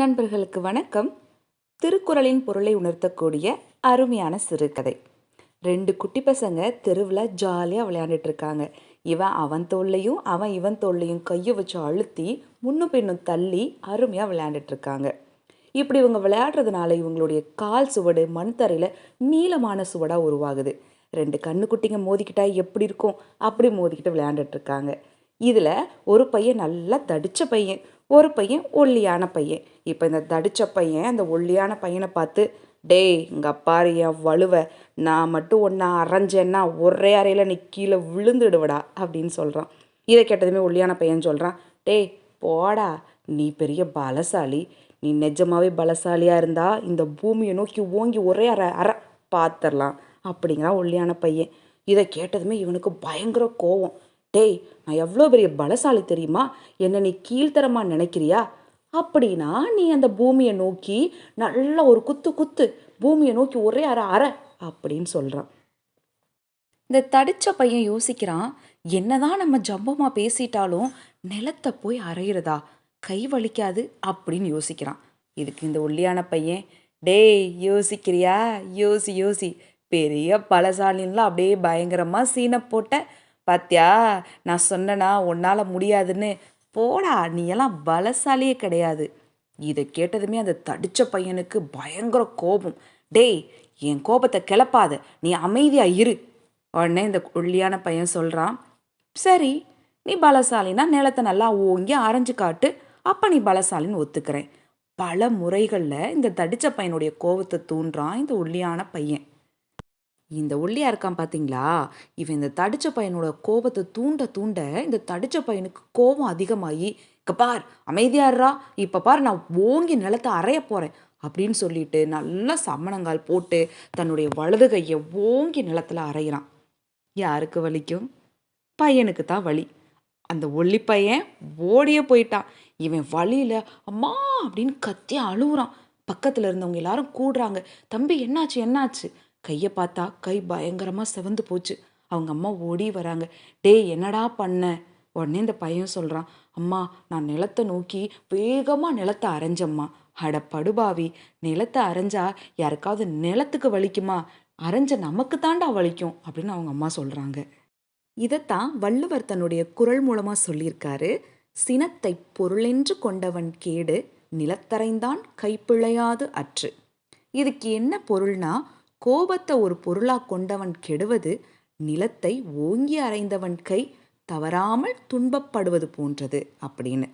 நண்பர்களுக்கு வணக்கம். திருக்குறளின் பொருளை உணர்த்தக்கூடிய அருமையான சிறுகதை. ரெண்டு குட்டி பசங்க தெருவில் ஜாலியாக விளையாண்டுட்டு இருக்காங்க. இவன் அவன் தோல்லையும் அவன் இவன் தோல்லையும் கையை வச்சு அழுத்தி முன்னும் பின்னும் தள்ளி அருமையாக விளையாண்டுட்டு இருக்காங்க. இப்படி இவங்க விளையாடுறதுனால இவங்களுடைய கால் சுவடு மண் தரையில் நீளமான சுவடாக உருவாகுது. ரெண்டு கண்ணுக்குட்டிங்க மோதிக்கிட்டா எப்படி இருக்கும்? அப்படி மோதிக்கிட்டு விளையாண்டுட்டு இருக்காங்க. இதில் ஒரு பையன் நல்லா தடித்த பையன். ஒரு பையன் ஒல்லியான பையன். இப்போ இந்த தடிச்ச பையன் அந்த ஒல்லியான பையனை பார்த்து டேய் இங்கே அப்பாரு என் வலுவை. நான் மட்டும் ஒன்றா அரைஞ்சேன்னா ஒரே அறையில் நீ கீழே விழுந்துடுவடா அப்படின்னு சொல்கிறான் இதை கேட்டதுமே ஒல்லியான பையன் சொல்கிறான் டேய் போடா. நீ பெரிய பலசாலி. நீ நிஜமாவே பலசாலியாக இருந்தா இந்த பூமியை நோக்கி ஓங்கி ஒரே அரை அரை பார்த்துடலாம் அப்படிங்கிறான் ஒல்லியான பையன். இதை கேட்டதுமே இவனுக்கு பயங்கர கோவம். டேய் நான் எவ்வளோ பெரிய பலசாலி தெரியுமா? என்னை நீ கீழ்த்தரமாக நினைக்கிறியா? அப்படின்னா நீ அந்த பூமியை நோக்கி நல்ல ஒரு குத்து குத்து பூமியை நோக்கி ஒரே அற அற அப்படின்னு சொல்கிறான் இந்த தடிச்ச பையன் யோசிக்கிறான் என்னதான் நம்ம ஜம்பமாக பேசிட்டாலும் நிலத்தை போய் அரைகிறதா கை வலிக்காது அப்படின்னு யோசிக்கிறான். இதுக்கு இந்த ஒல்லியான பையன் டேய் யோசிக்கிறியா? யோசி யோசி. பெரிய பலசாலின்லாம் அப்படியே பயங்கரமாக சீனை போட்ட பாத்தியா? நான் சொன்னனா உன்னால் முடியாதுன்னு. போடா நீ எல்லாம் பலசாலியே கிடையாது. இதை கேட்டதுமே அந்த தடிச்ச பையனுக்கு பயங்கர கோபம். டேய் என் கோபத்தை கிளப்பாத. நீ அமைதியாக இரு. உடனே இந்த ஒல்லியான பையன் சொல்கிறான் சரி நீ பலசாலினா நிலத்தை நல்லா ஓங்கி அரைஞ்சு காட்டு. அப்போ நீ பலசாலின்னு ஒத்துக்கிறேன். பல முறைகளில் இந்த தடிச்ச பையனுடைய கோபத்தை தூண்டுறான் இந்த ஒல்லியான பையன். இந்த ஒல்லியா இருக்கான் பார்த்தீங்களா இவன் இந்த தடிச்ச பையனோட கோபத்தை தூண்ட தூண்ட இந்த தடிச்ச பையனுக்கு கோபம் அதிகமாகி இங்க பார் அமைதியாடுறா இப்போ பார் நான் ஓங்கி நிலத்தை அறைய போகிறேன் அப்படின்னு சொல்லிட்டு நல்லா சம்மணங்கால் போட்டு தன்னுடைய வலது கையை ஓங்கி நிலத்துல அறையிறான். யாருக்கு வலிக்கும்? பையனுக்கு தான் வலி. அந்த ஒல்லி பையன் ஓடியே போயிட்டான். இவன் வழியில அம்மா அப்படின்னு கத்தி அழுகுறான் பக்கத்தில் இருந்தவங்க எல்லாரும் கூடுறாங்க. தம்பி என்னாச்சு என்னாச்சு? கையை பார்த்தா கை பயங்கரமாக செவந்து போச்சு. அவங்க அம்மா ஓடி வராங்க. டேய் என்னடா பண்ண? உடனே இந்த பையன் சொல்கிறான் அம்மா நான் நிலத்தை நோக்கி வேகமாக நிலத்தை அரைஞ்சம்மா. அட படுபாவி நிலத்தை அரைஞ்சா யாருக்காவது நிலத்துக்கு வலிக்குமா? அரைஞ்ச நமக்கு தாண்டா வலிக்கும் அப்படின்னு அவங்க அம்மா சொல்கிறாங்க இதைத்தான் வள்ளுவர் தன்னுடைய குரல் மூலமாக சொல்லியிருக்காரு. சினத்தை பொருளென்று கொண்டவன் கேடு நிலத்தரைந்தான் கைப்பிழையாது அற்று. இதுக்கு என்ன பொருள்னா கோபத்தை ஒரு பொருளாக கொண்டவன் கெடுவது நிலத்தை ஓங்கி அறைந்தவன் கை தவறாமல் துன்பப்படுவது போன்றது அப்படின்னு.